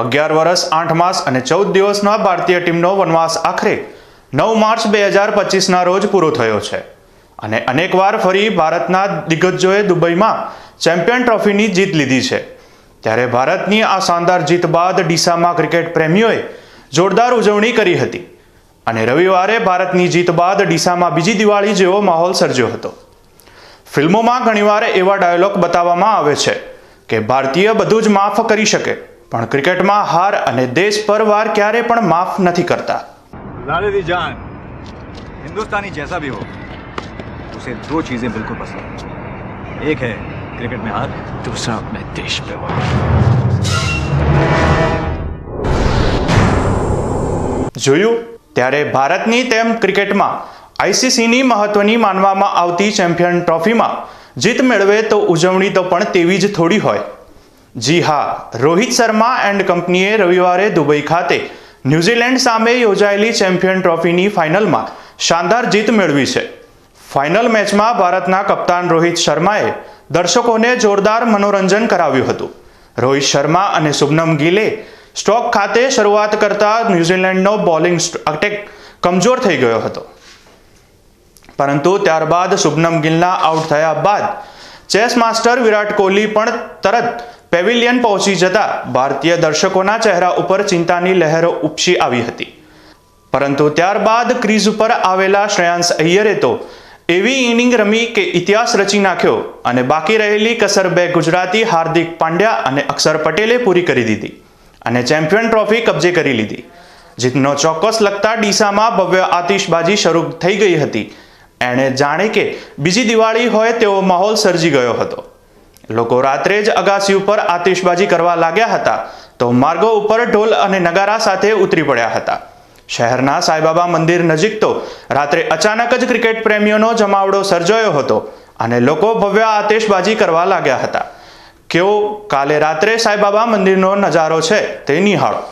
અગિયાર વર્ષ આઠ માસ અને ચૌદ દિવસના ભારતીય ટીમનો વનવાસ આખરે નવ માર્ચ બે હજાર પચીસના રોજ પૂરો થયો છે. અને અનેકવાર ફરી ભારતના દિગ્ગજોએ દુબઈમાં ચેમ્પિયન ટ્રોફીની જીત લીધી છે. ત્યારે ભારતની આ શાનદાર જીત બાદ ડીસામાં ક્રિકેટ પ્રેમીઓએ જોરદાર ઉજવણી કરી હતી. અને રવિવારે ભારતની જીત બાદ ડીસામાં બીજી દિવાળી જેવો માહોલ સર્જ્યો હતો. ફિલ્મોમાં ઘણીવાર એવા ડાયલોગ બતાવવામાં આવે છે કે, ભારતીય બધું જ માફ કરી શકે. પણ ક્રિકેટમાં હાર અને દેશ પર વાર ક્યારે પણ માફ નથી કરતા लालदी जान हिंदुस्तानी जैसा भी हो उसे दो चीजें बिल्कुल पसंद है एक है क्रिकेट में हार दूसरा अपने देश पे वार જોયું ત્યારે ભારતની તેમ ક્રિકેટમાં આઈસીસીની મહત્વની માનવામાં આવતી ચેમ્પિયન ટ્રોફીમાં જીત મેળવે તો ઉજવણી તો પણ તેવી જ થોડી હોય જી હા, રોહિત શર્મા એન્ડ કંપનીએ રવિવારે દુબઈ ખાતે ન્યૂઝીલેન્ડ સામે યોજાયેલી ચેમ્પિયન ટ્રોફીની ફાઇનલમાં શાનદાર જીત મેળવી છે. ફાઇનલ મેચમાં ભારતના કપ્તાન રોહિત શર્માએ દર્શકોને જોરદાર મનોરંજન કરાવ્યું હતું. રોહિત શર્મા અને શુભનમ ગિલે સ્ટોક ખાતે શરૂઆત કરતા ન્યૂઝીલેન્ડનો બોલિંગ અટેક કમજોર થઈ ગયો હતો. પરંતુ ત્યારબાદ શુભનમ ગિલના આઉટ થયા બાદ ચેસ માસ્ટર વિરાટ કોહલી પણ તરત પેવિલિયન પહોંચી જતા ભારતીય દર્શકોના ચહેરા ઉપર ચિંતાની લહેરો ઉપસી આવી હતી. પરંતુ ત્યારબાદ ક્રીઝ ઉપર આવેલા શ્રેયાંશ અય્યરે તો એવી ઇનિંગ રમી કે ઇતિહાસ રચી નાખ્યો અને બાકી રહેલી કસર બે ગુજરાતી હાર્દિક પાંડ્યા અને અક્ષર પટેલે પૂરી કરી દીધી અને ચેમ્પિયન ટ્રોફી કબજે કરી લીધી. જીતનો ચોક્કસ લગતા ડીસામાં ભવ્ય આતિશબાજી શરૂ થઈ ગઈ હતી. એણે જાણે કે બીજી દિવાળી હોય તેવો માહોલ સર્જી ગયો હતો. લોકો રાત્રે જ અગાસી ઉપર આતિશબાજી કરવા લાગ્યા હતા તો માર્ગો ઉપર ઢોલ અને નગારા સાથે ઉતરી પડ્યા હતા. શહેરના સાંઈબાબા મંદિર નજીક તો રાત્રે અચાનક જ ક્રિકેટ પ્રેમીઓનો જમાવડો સર્જાયો હતો અને લોકો ભવ્ય આતિશબાજી કરવા લાગ્યા હતા. કેવો કાલે રાત્રે સાંઈબાબા મંદિરનો નજારો છે તે નિહાળો.